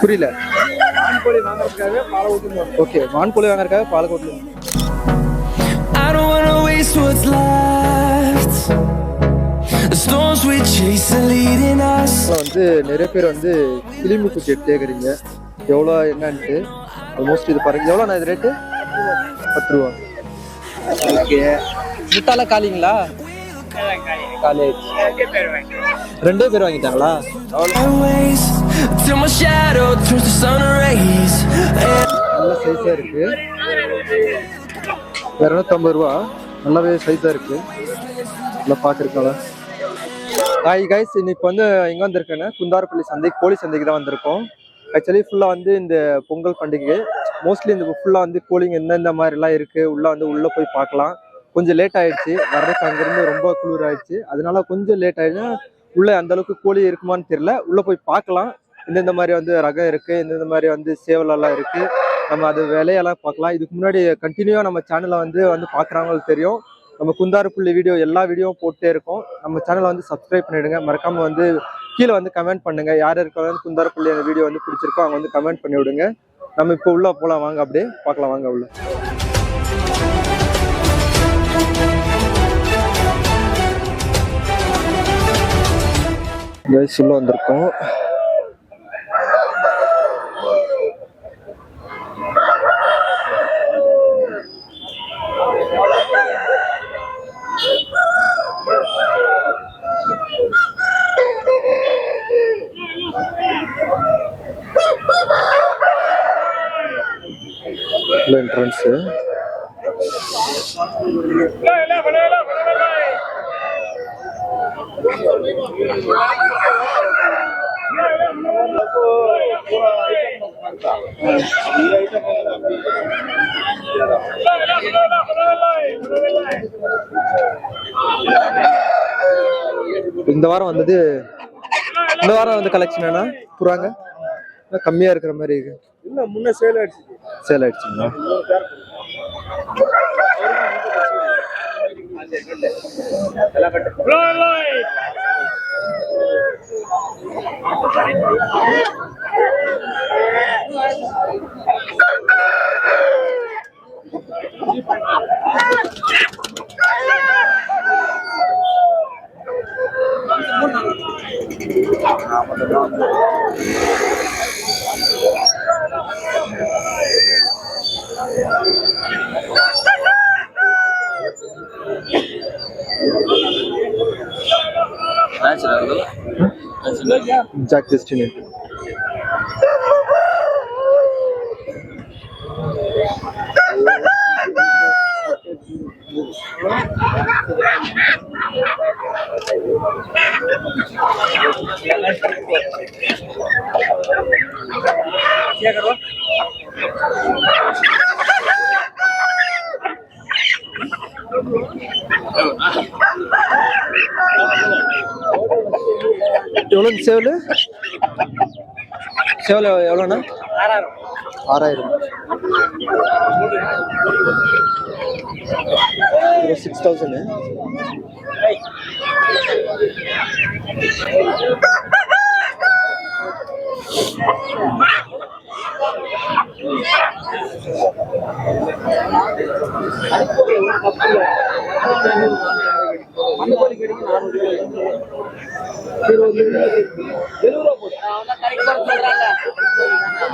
புரியல. கோழி வாங்குறதுக்காக பாலை ஊற்றுவோம் ஓகே வான்கோழி வாங்குறதுக்காக பாலக்கோட்டில் I don't wanna waste what's left. The storms we chase are leading us. வந்து நிறைய பேர் வந்து கிளிமுக்கு கேட்குறீங்க எவ்வளோ என்னன்ட்டு. ஆல்மோஸ்ட் இது பாருங்க. எவ்வளோ நான் இது ரேட்டு பத்து ரூபா. ஓகே. முட்டால காலிங்களா? காலேஜ் ரெண்டே பேர் வாங்கிட்டாங்களா? நல்ல சைஸாக இருக்கு. இரநூத்தம்பது ரூபா. நல்லாவே சைஸாக இருக்கு. நல்லா பார்க்குறதுனால ஹாய் கைஸ் இன்னைக்கு வந்து எங்கே வந்திருக்கேன்னா குந்தாரப்பள்ளி சந்தை கோழி சந்தைக்கு தான் வந்திருக்கோம். ஆக்சுவலி ஃபுல்லாக வந்து இந்த பொங்கல் பண்டிகை மோஸ்ட்லி இந்த ஃபுல்லாக வந்து கோழிங்க எந்தெந்த மாதிரிலாம் இருக்குது உள்ளே வந்து உள்ளே போய் பார்க்கலாம். கொஞ்சம் லேட் ஆயிடுச்சு. வர்றதுக்கு அங்கேருந்து ரொம்ப குளிர் ஆயிடுச்சு அதனால கொஞ்சம் லேட் ஆயிடுச்சுன்னா உள்ளே அந்த அளவுக்கு கோழி இருக்குமான்னு தெரியல. உள்ளே போய் பார்க்கலாம். இந்தந்த மாதிரி வந்து ரகம் இருக்குது இந்தந்த மாதிரி வந்து சேவலெல்லாம் இருக்குது நம்ம அது விலையெல்லாம் பார்க்கலாம். இதுக்கு முன்னாடி கண்டினியூவாக நம்ம சேனலை வந்து வந்து பார்க்குறவங்களுக்கு தெரியும். நம்ம குந்தாரப்புள்ளி வீடியோ எல்லா வீடியோவும் போட்டே இருக்கோம். நம்ம சேனலை வந்து சப்ஸ்கிரைப் பண்ணிடுங்க. மறக்காம வந்து கீழே வந்து கமெண்ட் பண்ணுங்க. யார் யாருக்கு வந்து குந்தாரப்புள்ளி அந்த வீடியோ வந்து பிடிச்சிருக்கோ அவங்க வந்து கமெண்ட் பண்ணி விடுங்க நம்ம இப்போ உள்ள போகலாம் வாங்க அப்படியே பார்க்கலாம். வாங்க உள்ள. கைஸ் உள்ள வந்திருக்கோம் உள்ள என்ட்ரன்ஸு இந்த வாரம் வந்தது இந்த வாரம் வந்து கலெக்ஷன் என்ன புறாங்க. கம்மியா இருக்கிற மாதிரி இருக்கு. இல்லை முன்ன சேல் ஆயிடுச்சு. சேல் ஆயிடுச்சுங்களா? ஜாக் ஜஸ்டின் எவ்வளோ சேவல்? சேவல் எவ்வளோண்ணா? ஆறாயிரம். சிக்ஸ் தௌசண்ட்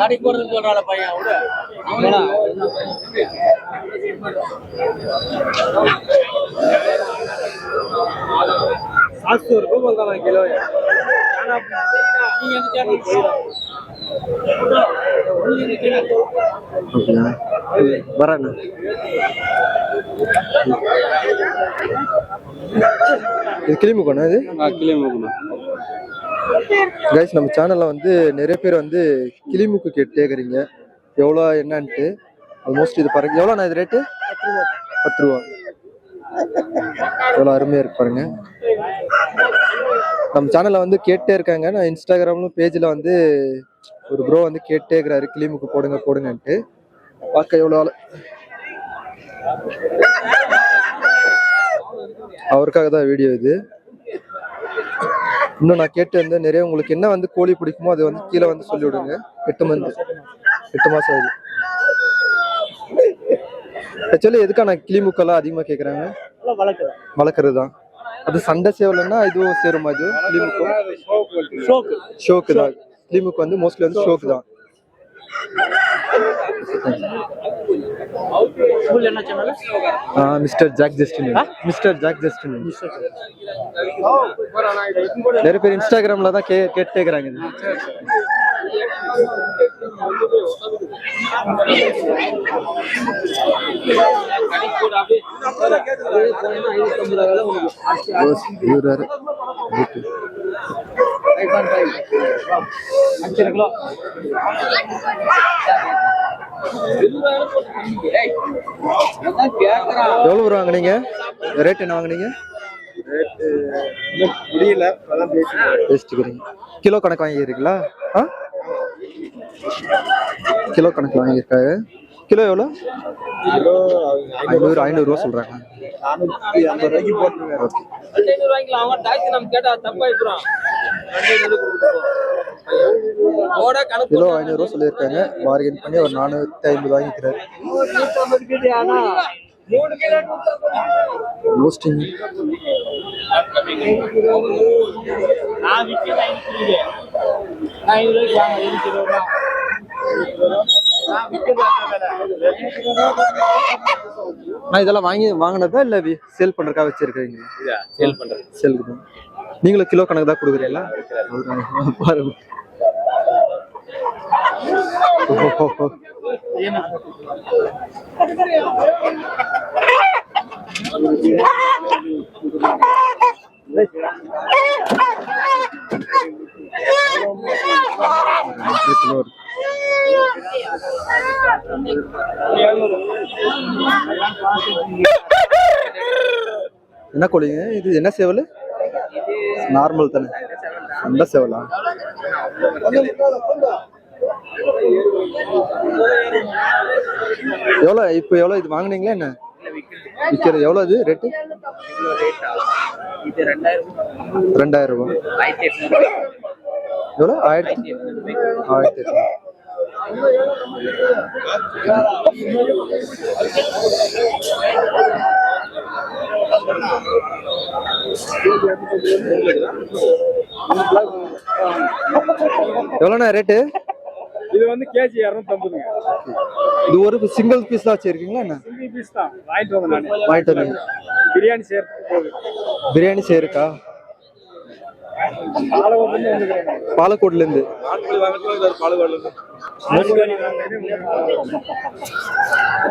கடைக்கு போறது சொல்றாள் பையன் விடு. சாஸ்து ரூபாய் வந்தாங்க கிலோ. நீங்க எந்த சேனல் வரேண்ணா. இது இது? கிளிமுகண்ணா கைஸ் நம்ம சேனலில் வந்து நிறைய பேர் வந்து கிளிமுக்கு கேட்டு கேட்குறீங்க எவ்வளோ என்னன்ட்டு. ஆல்மோஸ்ட் இது பாருங்க. எவ்வளோண்ணா இது ரேட்டு பத்து ரூபா. எவ்வளோ அருமையாக இருக்கு பாருங்க. நம்ம சேனலில் வந்து கேட்டே இருக்காங்க. நான் இன்ஸ்டாகிராம்லும் பேஜில் வந்து ஒரு ப்ரோ வந்து கேட்டே இருக்கிறாரு. கிளிமுக்கு போடுங்க போடுங்கன்ட்டு. பார்க்க எவ்வளோ அவருக்காக தான் வீடியோ இது. இன்னும் நான் கேட்டு வந்து நிறைய உங்களுக்கு என்ன வந்து கோழி பிடிக்குமோ அது வந்து கீழே வந்து சொல்லி விடுங்க எட்டு மந்த் எட்டு மாசம் ஆகுது. ஆக்சுவலி எதுக்கான கிளிமுக்கெல்லாம் அதிகமாக கேட்குறாங்க வளர்க்குறது தான் அது சண்டை சேவலைன்னா இதுவும் சேருமா இது? கிளிமுக்கும் ஷோக்கு ஷோக்கு தான் கிளிமுக்கு வந்து மோஸ்ட்லி வந்து ஷோக்கு தான் ஸ்கூல் என்ன சொன்னாலும் mister Jack Justin mister Jack Justin நிறைய பேர் இன்ஸ்டாகிராம்ல தான் கே கேட்டு கேட்குறாங்க இது இவர் வேற. Okay. அஞ்சரை கிலோ எவ்வளவு ஒரு வாங்குனீங்க? ரேட் என்ன வாங்குனீங்க? முடியல. அதான் பேசி பேசிட்டுக்கிறீங்க கிலோ கணக்கு வாங்கிக்கிறீங்களா ஆ? கிலோ கணக்கு வாங்கியிருக்காரு. கிலோ எவ்வளோ? கிலோ ஐநூறு. ஐநூறுரூவா சொல்கிறாங்க நானூற்றி ஐம்பது ரூபாய்க்கு போட்டுருங்க ஓகே. கிலோ ஐநூறுரூவா சொல்லியிருக்காங்க. பார்கெயின் பண்ணி ஒரு நானூற்றி ஐம்பது வாங்கிக்கிறாரு. ரோஸ்டிங் ஐநூறு ரூபா இதெல்லாம் வாங்கி வாங்கினதா இல்லை சேல் பண்ணுறக்கா வச்சிருக்கீங்க சேல் பண்றது. தான். நீங்களும் கிலோ கணக்கு தான் கொடுக்குறீங்களா? பாருங்க. என்ன கோழிங்க? இது என்ன சேவல்? நார்மல் தானே? அந்த சேவலா எவ்வளோ இப்போ எவ்வளோ இது வாங்குனீங்களா என்ன? விற்கிறது எவ்வளோ இது ரேட்டு ரெண்டாயிரம் ரூபாய் எவ்வளோ? ஆயிரத்தி ஆயிரத்தி எட்நூறு. எவ்வளோண்ணா ரேட்டு இது வந்து கேஜி இரநூத்தம்பதுங்க. இது ஒரு சிங்கிள் பீஸ் தான் வச்சிருக்கீங்களா என்ன? சிங்கிள் பீஸ் தான். வாங்கிட்டு வந்தேன் வாங்கிட்டு வந்தீங்க. பிரியாணி போகுது. பிரியாணி வந்துக்கிறேன் பாலக்கோட்லேருந்து வாங்கத்துல பாலகோட்டில்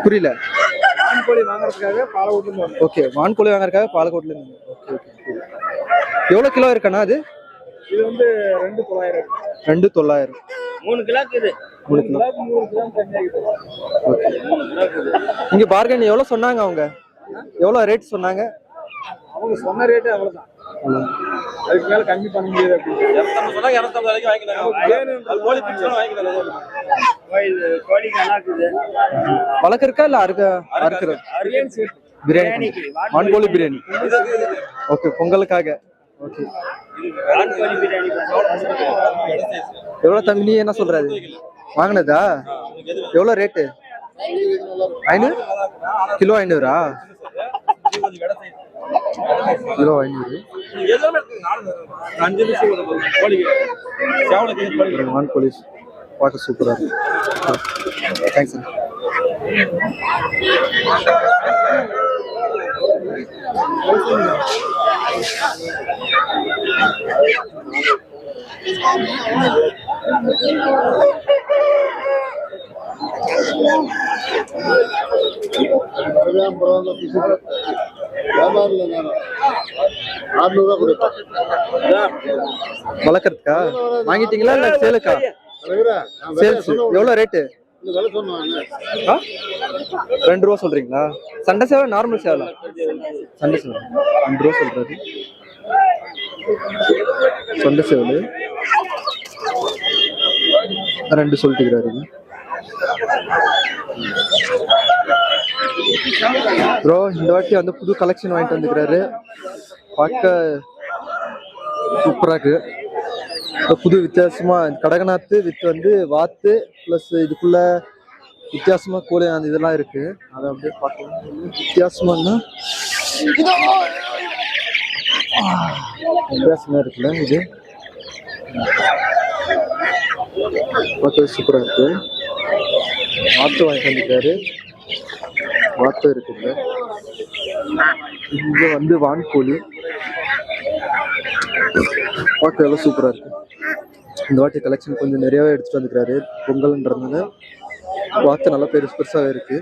புரியல. நான்கோழி வாங்குறதுக்காக பாலகோட்டில் வந்தேன் ஓகே வான்கோழி வாங்குறதுக்காக பாலக்கோட்லேருந்து ஓகே ஓகே எவ்வளோ கிலோ இருக்கண்ணா அது? இது வந்து ரெண்டு தொள்ளாயிரம். ரெண்டு தொள்ளாயிரம். மூணு கிலோக்கு இது. மூணு கிலோ. நூறு கிலோ இங்கே பார்கன் எவ்வளோ சொன்னாங்க அவங்க? எவ்வளோ ரேட் சொன்னாங்க? அவங்க சொன்ன ரேட்டு அவ்வளவுதான். அதுக்கு மேல கம்மி பண்ண முடியாது அப்படின்னு கோழி நல்லா இருக்குது. வளர்க்குறக்கா இல்லை அறுக்க அறுக்கிற? பிரியாணி சேர்த்து. பிரியாணி வான்கோழி பிரியாணி. ஓகே பொங்கலுக்காக. ஓகே. எவ்வளோ தம்பி நீ என்ன சொல்றாரு வாங்கினதா? எவ்வளோ ரேட்டு ஐநூறு? கிலோ ஐநூறா? கிலோ ஐநூறு அஞ்சு வான் போலீஸ் பார்க்க சூப்பராக இருக்கு. தேங்க்ஸ் சார் வளர்க்குறதுக்கா? வாங்கிட்டீங்களா இல்லை சேலுக்கா? சேல்ஸ் எவ்வளோ ரேட்டு ஆ? ரெண்டு ரூபா சொல்றீங்களா? சண்டை சேவை நார்மல் சேவை சண்டை சேவை ரெண்டு ரூபா சொல்றாரு. சண்டை சேவல். ரெண்டு சொல்லிட்டுக்கிறாரு ப்ரோ இந்த வாட்டி வந்து புது கலெக்ஷன் வாங்கிட்டு வந்துக்கிறாரு பார்க்க சூப்பரா இருக்கு. புது வித்தியாசமா கடகநாத்து வித் வந்து வாத்து ப்ளஸ் இதுக்குள்ள வித்தியாசமா கூலி அந்த இதெல்லாம் இருக்கு. அதை அப்படியே பார்க்கலாம். வித்தியாசமானா? வித்தியாசமா இருக்குல்ல இது? பார்க்கவே சூப்பரா இருக்கு. வாத்து வாங்கிட்டு வந்துருக்காரு. வாத்து இருக்குங்க இங்க வந்து வான்கோழி. பார்க்க எவ்வளோ சூப்பரா இருக்கு. இந்த வாட்டி கலெக்ஷன் கொஞ்சம் நிறையவே எடுத்துட்டு வந்துக்கிறாரு. பொங்கல்ன்றதுனால வாத்து நல்லா பெருசு பெருசாவே இருக்கு.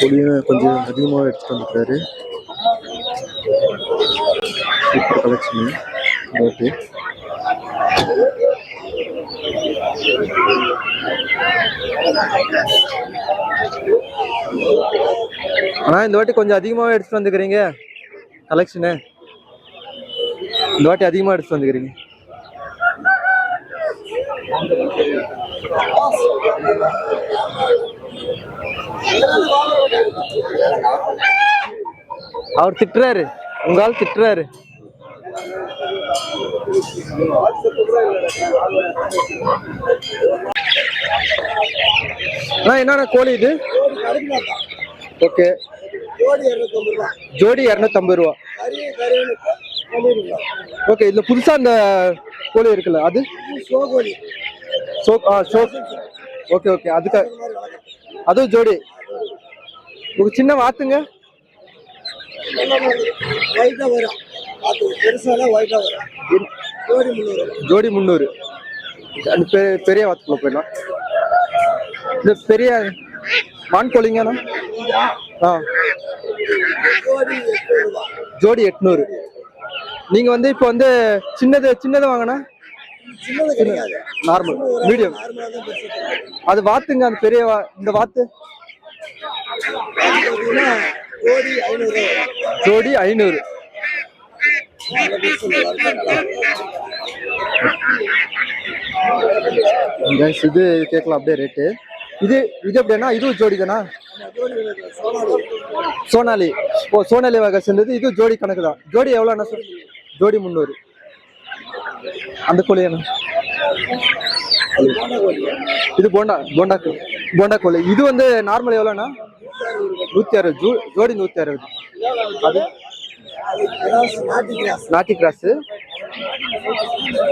கொடியும் கொஞ்சம் அதிகமாக எடுத்துட்டு வந்துக்கிறாரு. சூப்பர் கலெக்ஷன் இந்த ஆனால் இந்த வாட்டி கொஞ்சம் அதிகமாகவே எடுத்துகிட்டு வந்துக்கிறீங்க? கலெக்ஷனு இந்த வாட்டி அதிகமாக எடுத்துகிட்டு வந்துக்கிறீங்க. அவர் திட்டுறாரு. உங்களால் திட்டுறாரு. அண்ணா என்னண்ணா கோழி இது? ஓகே. ஜோடி இரநூத்தம்பது ரூபா. ஓகே இதுல புதுசா அந்த கோழி இருக்குல்ல அது? ஷோ ஆ ஷோ ஓகே ஓகே அதுக்கு அதுவும் ஜோடி. உங்க சின்ன வாத்துங்க. ஒயிட்டா வரும். அது பெருசால ஒயிட்டா வரும். ஜோடி முந்நூறு ஜோடி முந்நூறு பெரிய வாத்துக்குள்ள போயிடலாம். இந்த பெரிய மான் கோழிங்கண்ணா ஆ. ஜோடி எட்நூறு. நீங்க வந்து இப்போ வந்து சின்னது சின்னது வாங்கினா நார்மல். மீடியம். அது வாத்துங்க அந்த பெரிய இந்த வாத்து. ஜோடி ஐநூறு ரூபா வரும் ஜோடி ஐநூறு நல்ல பெருசு நல்லா இருக்கும். Guys, இது கேட்கலாம் அப்படியே ரேட்டு இது இது எப்படின்னா இதுவும் ஜோடி தானா? சோனாலி. சோனாலி ஓ சோனாலி வகை சேர்ந்தது இது ஜோடி கணக்கு தான். ஜோடி எவ்வளோண்ணா சார் ஜோடி முந்நூறு. அந்த கோழி இது போண்டா போண்டா போண்டா கோழி. இது வந்து நார்மல் எவ்வளோண்ணா நூற்றி அறுபது. ஜோ ஜோடி நூற்றி அறுபது. அது? நாட்டு கிராஸ் நாட்டி கிராஸு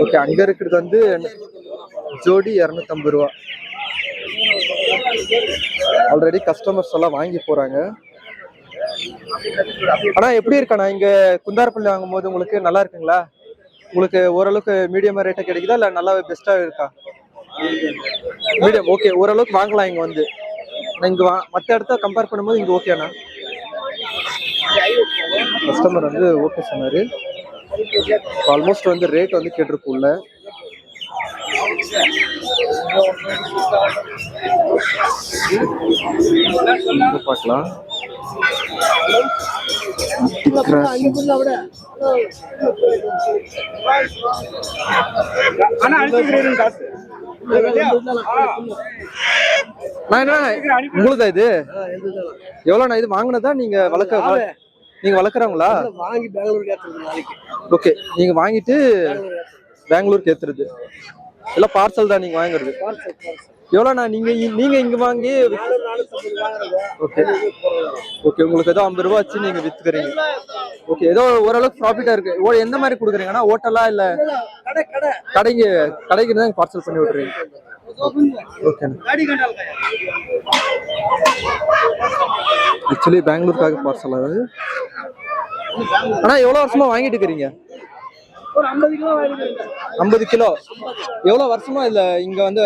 ஓகே அங்கே இருக்கிறது வந்து ஜோடி இரநூத்தம்பது ரூபா. ஆல்ரெடி கஸ்டமர்ஸ் எல்லாம் வாங்கி போகிறாங்க ஆனால் எப்படி இருக்கண்ணா? இங்கே குந்தாரப்பள்ளி வாங்கும் போது உங்களுக்கு நல்லா இருக்குங்களா? உங்களுக்கு ஓரளவுக்கு மீடியமாக ரேட்டாக கிடைக்குதா? இல்லை நல்லா பெஸ்ட்டாக இருக்கா? மீடியம் ஓகே ஓரளவுக்கு வாங்கலாம் இங்கே வந்து. இங்கே வா- மற்ற இடத்த கம்பேர் பண்ணும்போது இங்கே ஓகேண்ணா கஸ்டமர் வந்து ஓகே சொன்னாரு. ஆல்மோஸ்ட் வந்து ரேட் வந்து கேட்டிருக்கும்ல பார்க்கலாம். உங்களுதா இது? எவ்வளோண்ணா இது வாங்கினதா? நீங்க வளர்க்க வள- நீங்க வளர்க்குறவங்களா? வாங்கி பெங்களூருக்கு ஏற்றுறது நாளைக்கு. ஓகே நீங்க வாங்கிட்டு பெங்களூருக்கு ஏத்துறது. எல்லாம் பார்சல் தான் நீங்க வாங்குறது. எவ்வளோண்ணா நீங்க நீங்க இங்க வாங்கி ஓகே. ஓகே உங்களுக்கு ஏதோ ஐம்பது ரூபா வச்சு நீங்க வித்துக்கிறீங்க. ஓகே ஏதோ ஓரளவுக்கு ப்ராஃபிட்டா இருக்கு. எந்த மாதிரி கொடுக்குறீங்கன்னா ஹோட்டலா இல்ல கடை கடை. கடைக்கு கடைக்கு தான் பார்சல் பண்ணி விட்டுறீங்க. ஆக்சுவலி பெங்களூருக்காக பார்சல் அது ஆனா எவ்வளவு வருஷமா வாங்கிட்டு இருக்கிறீங்க ஐம்பது கிலோ? எவ்வளவு வருஷமா இல்ல இங்க வந்து?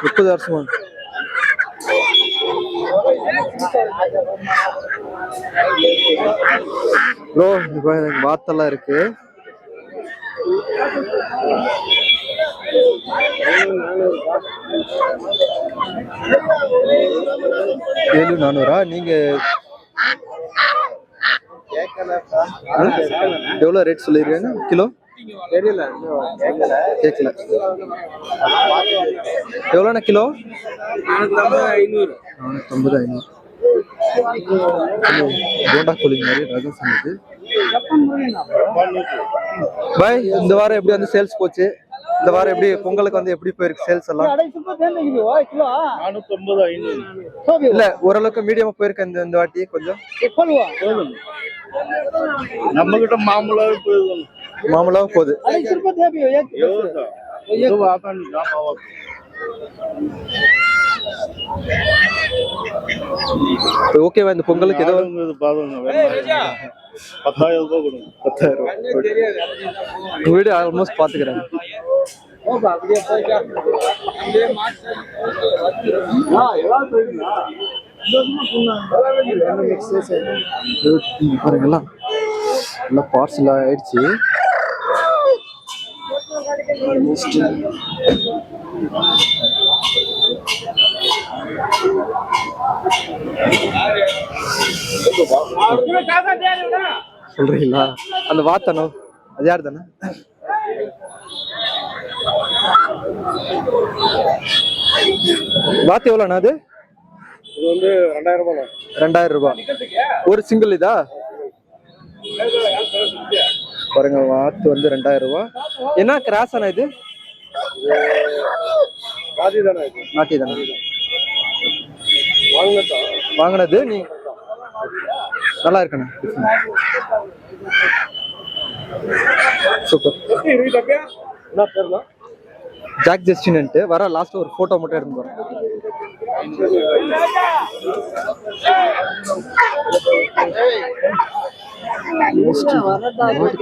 முப்பது வருஷமா ப்ரோ இப்போ எனக்கு வாத்தெல்லாம் இருக்கு. ஏழு நானூறா நீங்க ஆ? எவ்வளவு ரேட் சொல்லியிருக்கீங்க? கிலோ? தெரியல கேட்கல. எவ்வளோண்ணா கிலோ? ஐநூறு. நானூற்றம்பது ஐநூறு. போண்டா கோழி மாதிரி ரகம் சொன்னது பாய் இந்த வாரம் எப்படி வந்து சேல்ஸ் போச்சு? இந்த வாரம் எப்படி பொங்கலுக்கு வந்து எப்படி போயிருக்கு சேல்ஸ் எல்லாம்? இல்ல ஓரளவுக்கு மீடியமா போயிருக்க இந்த இந்த வாட்டி கொஞ்சம். நம்ம கிட்ட மாமூலாவே போகுது மாமூலாவே போகுது. ஓகேவா இந்த பொங்கலுக்கு ஏதோ பத்தாயிரம் ரூபாய் கொடுங்க பத்தாயிரம் வீடு ஆல்மோஸ்ட் பாத்துக்கிறேன் பாருங்க எல்லாம் எல்லாம் பார்சல் ஆயிடுச்சு சொல்றீங்களா? அந்த வாத்தனோ? அது யார் தானே வாத்து எவ்வளோண்ணா அது? இது வந்து ரெண்டாயிரம் ரூபாய் ரெண்டாயிரம் ரூபாய் ஒரு சிங்கிள் இதா? பாருங்க வாத்து வந்து ரெண்டாயிரம் ரூபாய் என்ன கிராஸ் இது பாதி தானே இது? நாட்டி தானே வாங்கினதா நீ நல்லா இருக்கண்ணா சூப்பர். என்ன ஜாக் ஜஸ்டின்ட்டு வர லாஸ்ட் ஒரு போட்டோ மட்டும் எடுத்து போறேன்.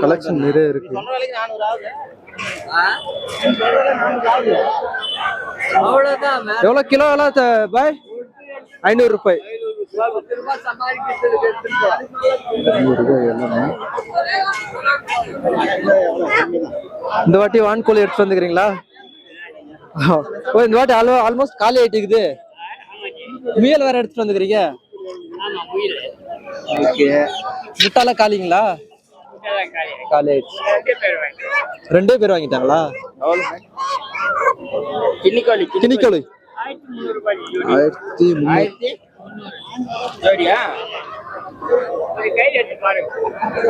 கலெக்ஷன் நிறைய இருக்கு. எவ்வளவு கிலோ எல்லாம் பாய்? ஐநூறு ரூபாய். இந்த வாட்டி வான்கோழி எடுத்து வந்துக்கிறீங்களா? ஓ இந்த வாட்டி ஆல்மோஸ்ட் காலி ஆயிட்டுக்குது முயல் வேற எடுத்துட்டு வந்துக்கிறீங்க? ஓகே. முட்டால காலிங்களா? காலி ஆயிடுச்சு ரெண்டே பேர் வாங்கிட்டாங்களா? கிணிக்கோழி ஆயிரத்தி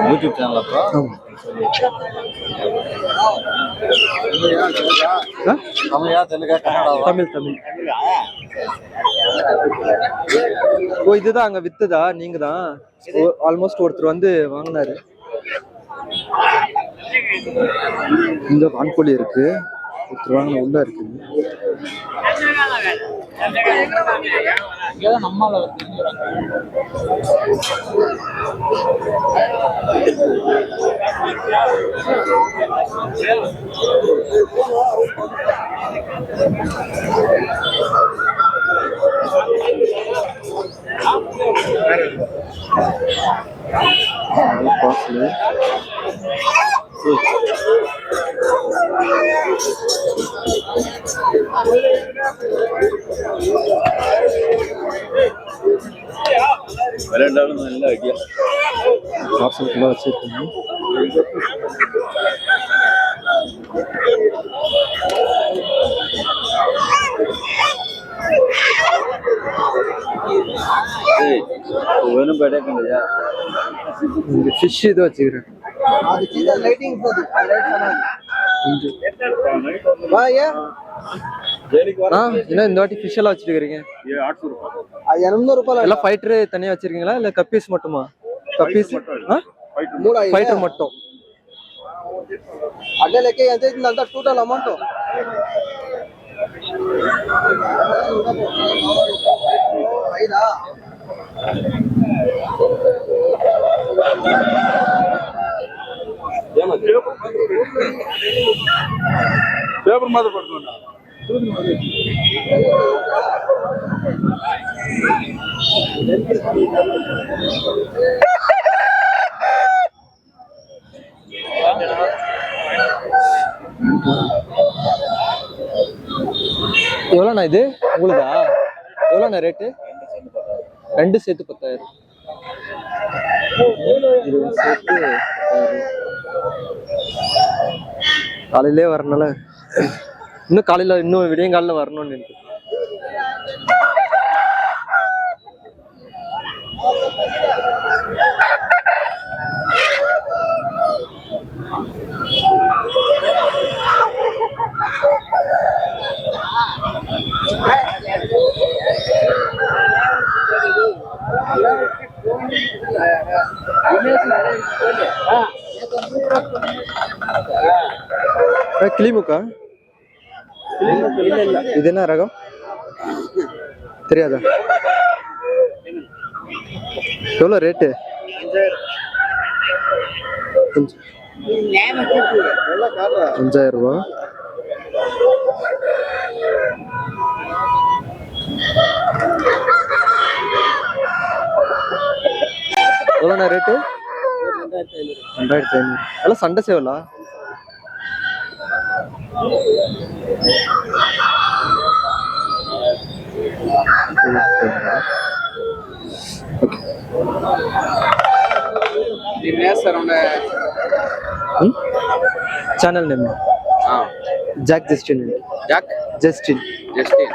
யூடியூப் சேனல் அப்போ தெலுங்கா தமிழ் தமிழ். ஓ இதுதான் அங்க வித்ததா? நீங்க தான் ஆல்மோஸ்ட் ஒருத்தர் வந்து வாங்கினாரு. இந்த வான்கோழி இருக்கு. ஒருத்தர் உள்ள இருக்கு. நம்மால பார்சல் விளையாண்டாலும் நல்ல ஐடியா பார்சலுக்குள்ள ஒன்றும் பேட்டே இல்லையா இந்த ஃபிஷ் இது வச்சுக்கிறேன். என்ன இந்த வாட்டி ஃபிஷ் எல்லாம் வச்சிருக்கீங்க எண்பது ரூபாய் எல்லாம் ஃபைட்டர் தனியா வச்சிருக்கீங்களா? இல்ல கப்பீஸ் மட்டுமா? கப்பீஸ் ஃபைட்டர் மட்டும் ಅಡ್ಡಲಕ್ಕೆ ಅಂತ ಇದು ನಂತರ ಟೋಟಲ್ ಅಮೌಂಟು అమౌంట్ ఐదా పేపర్ మాత్రం పడుతున్నా எவ்வளோண்ணா இது? உங்களுதா? எவ்வளோண்ணா ரேட்டு ரெண்டு சேர்த்து பத்தாயிரம். சேர்த்து காலையிலே வரனால இன்னும் காலையில் இன்னும் விடியங்காலில் வரணும்னு நினைக்கிறேன். கிளிமுக்கா? இது என்ன ரகம்? தெரியாதா? எவ்வளோ ரேட்டு அஞ்சாயிரம் ரூபா. எவ்வளோண்ணா ரேட்டு ரெண்டாயிரத்தி ஐநூறு. எல்லாம் சண்டை சேவலா? Channel name? జాక్ జస్టిన్ అండి. Jack? Justin. Justin.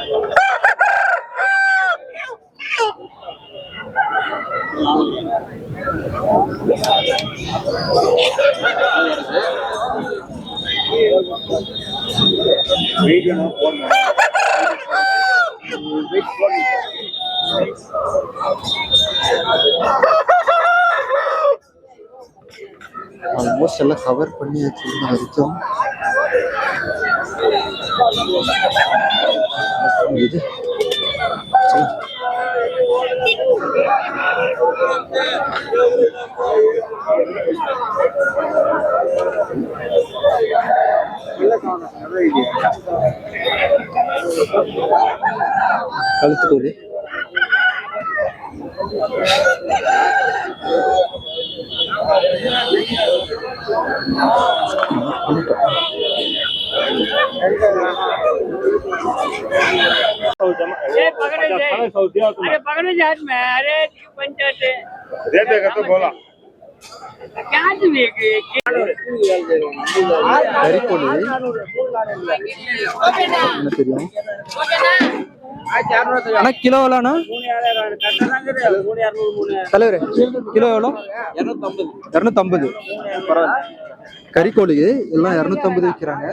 Wait, you know, one minute. Wait for me. Almost எல்லாம் கவர் பண்ணி வச்சிருந்த வரைக்கும் இது কালকে अरे पकड़े अच्छा, जात में अरे पंचायत दे तो बोला। क्या हरी அண்ணா கிலோ எவ்வளோண்ணா? தலைவர் கிலோ எவ்வளோ? இரநூத்தம்பது. பரவாயில்ல கறிக்கோழி எல்லாம் இரநூத்தம்பது விற்கிறாங்க.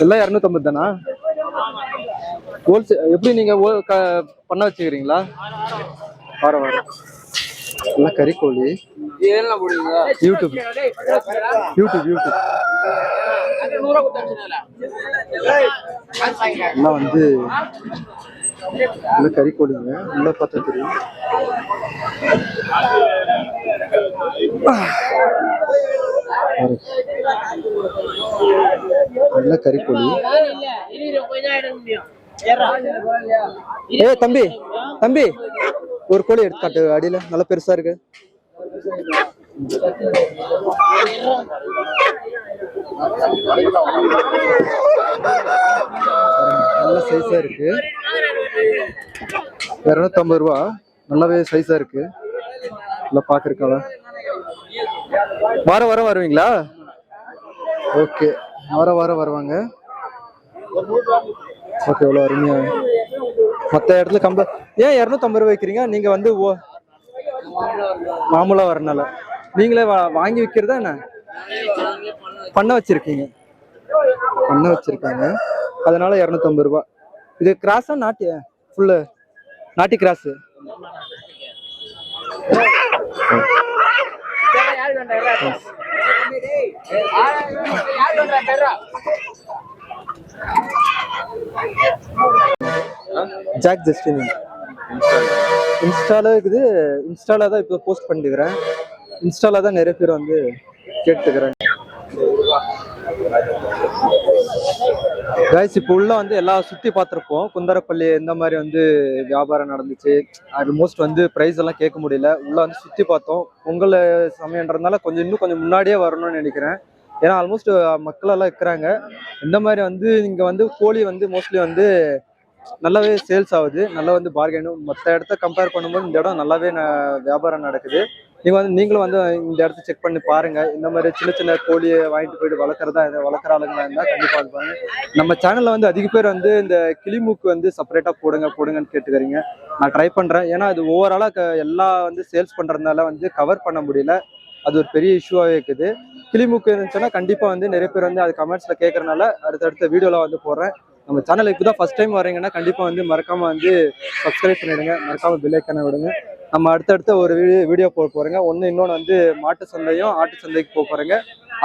எல்லாம் இரநூத்தம்பது தானா? ஹோல்சேல் எப்படி நீங்க ஹோல்- க- பண்ண வச்சுக்கிறீங்களா? வர வர. நல்லா கறிக்கோழி? இதெல்லாம் யூடியூப் யூடியூப் யூடியூப் எல்லாம் வந்து எல்லாம் கறிக்கோழிங்க? உள்ள பார்த்தா தெரியும். நல்ல எல்லாம் கறிக்கோழி? ஏ தம்பி தம்பி. ஒரு கோழி எடுத்து காட்டு அடியில. நல்லா பெருசா இருக்கு. நல்ல சைஸா இருக்கு. இரநூத்தம்பது ரூபா. நல்லாவே சைஸா இருக்கு. நல்லா பாக்குறக்கால வாரம் வாரம் வருவீங்களா? ஓகே வாரம் வாரம் வருவாங்க. ஓகே எவ்வளோ அருமையாக மற்ற இடத்துல கம்ப ஏன் இரநூத்தம்பது ரூபா வைக்கிறீங்க? நீங்கள் வந்து ஓ மாமூலாக வரனால. நீங்களே வா வாங்கி விற்கிறதா என்ன? பண்ண வச்சுருக்கீங்க. பண்ண வச்சுருக்காங்க. அதனால இரநூத்தம்பது ரூபா. இது கிராஸா நாட்டிய ஃபுல்லு நாட்டி கிராஸ் ஜாக் ஜஸ்டின் இன்ஸ்டால இருக்குது. இன்ஸ்டால தான் இப்போ போஸ்ட் பண்ணிக்கிறேன். இன்ஸ்டால தான் நிறைய பேர் வந்து கேட்டுக்கிறேன் கைஸ் இப்போ உள்ள வந்து எல்லாம் சுத்தி பார்த்துருப்போம். குந்தரப்பள்ளி எந்த மாதிரி வந்து வியாபாரம் நடந்துச்சு. ஆல்மோஸ்ட் வந்து ப்ரைஸ் எல்லாம் கேட்க முடியல. உள்ள வந்து சுத்தி பார்த்தோம். பொங்கல் சமயன்றதுனால கொஞ்சம் இன்னும் கொஞ்சம் முன்னாடியே வரணும்னு நினைக்கிறேன். ஏன்னா ஆல்மோஸ்ட் மக்கள் எல்லாம் இருக்கிறாங்க. இந்த மாதிரி வந்து இங்க வந்து கோழி வந்து மோஸ்ட்லி வந்து நல்லாவே சேல்ஸ் ஆகுது. நல்லா வந்து பார்கெனும் மற்ற இடத்த கம்பேர் பண்ணும்போது இந்த இடம் நல்லாவே ந- வியாபாரம் நடக்குது. நீங்க வந்து நீங்களும் வந்து இந்த இடத்த செக் பண்ணி பாருங்க. இந்த மாதிரி சின்ன சின்ன கோழியை வாங்கிட்டு போயிட்டு வளர்க்குறதா இதை வளர்க்குற ஆளுங்களா இருந்தால் கண்டிப்பா பாருங்க நம்ம சேனல்ல வந்து அதிக பேர் வந்து இந்த கிளிமூக்கு வந்து செப்பரேட்டா போடுங்க போடுங்கன்னு கேட்டுக்கிறீங்க. நான் ட்ரை பண்றேன். ஏன்னா அது ஓவராலா எல்லா வந்து சேல்ஸ் பண்றதுனால வந்து கவர் பண்ண முடியல. அது ஒரு பெரிய இஷ்யூவாகவே இருக்குது. கிளிமூக்கு இருந்துச்சுன்னா கண்டிப்பா வந்து நிறைய பேர் வந்து அது கமெண்ட்ஸ்ல கேட்குறனால அடுத்தடுத்த வீடியோவில் வந்து போடுறேன். நம்ம சேனலுக்கு இப்போ தான் ஃபர்ஸ்ட் டைம் வரீங்கன்னா கண்டிப்பா வந்து மறக்காம வந்து சப்ஸ்கிரைப் பண்ணிடுங்க. மறக்காம பெல் ஐக்கனை விடுங்க. நம்ம அடுத்தடுத்த ஒரு வீடியோ வீடியோ போட போறோங்க. ஒன்று இன்னொன்று வந்து மாட்டு சந்தையும் ஆட்டு சந்தைக்கு போக போறேங்க.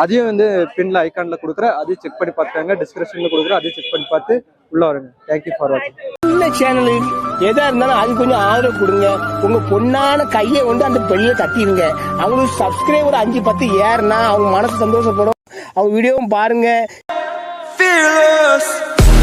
அதையும் வந்து பின்ல ஐக்கான்ல கொடுக்குறேன். அதையும் செக் பண்ணி பார்த்துக்கோங்க. டிஸ்கிரிப்ஷன்ல கொடுக்குறேன். அதையும் செக் பண்ணி பார்த்து உள்ள வருங்க. தேங்க்யூ ஃபார் வாட்சிங் சின்ன சேனலு எதா இருந்தாலும் அது கொஞ்சம் ஆதரவு கொடுங்க. உங்க பொண்ணான கையை வந்து அந்த பெண்ணில தட்டிடுங்க. அவங்களுக்கு சப்ஸ்கிரைபர் அஞ்சு பத்து ஏறுனா அவங்க மனசு சந்தோஷப்படும். அவங்க வீடியோவும் பாருங்க.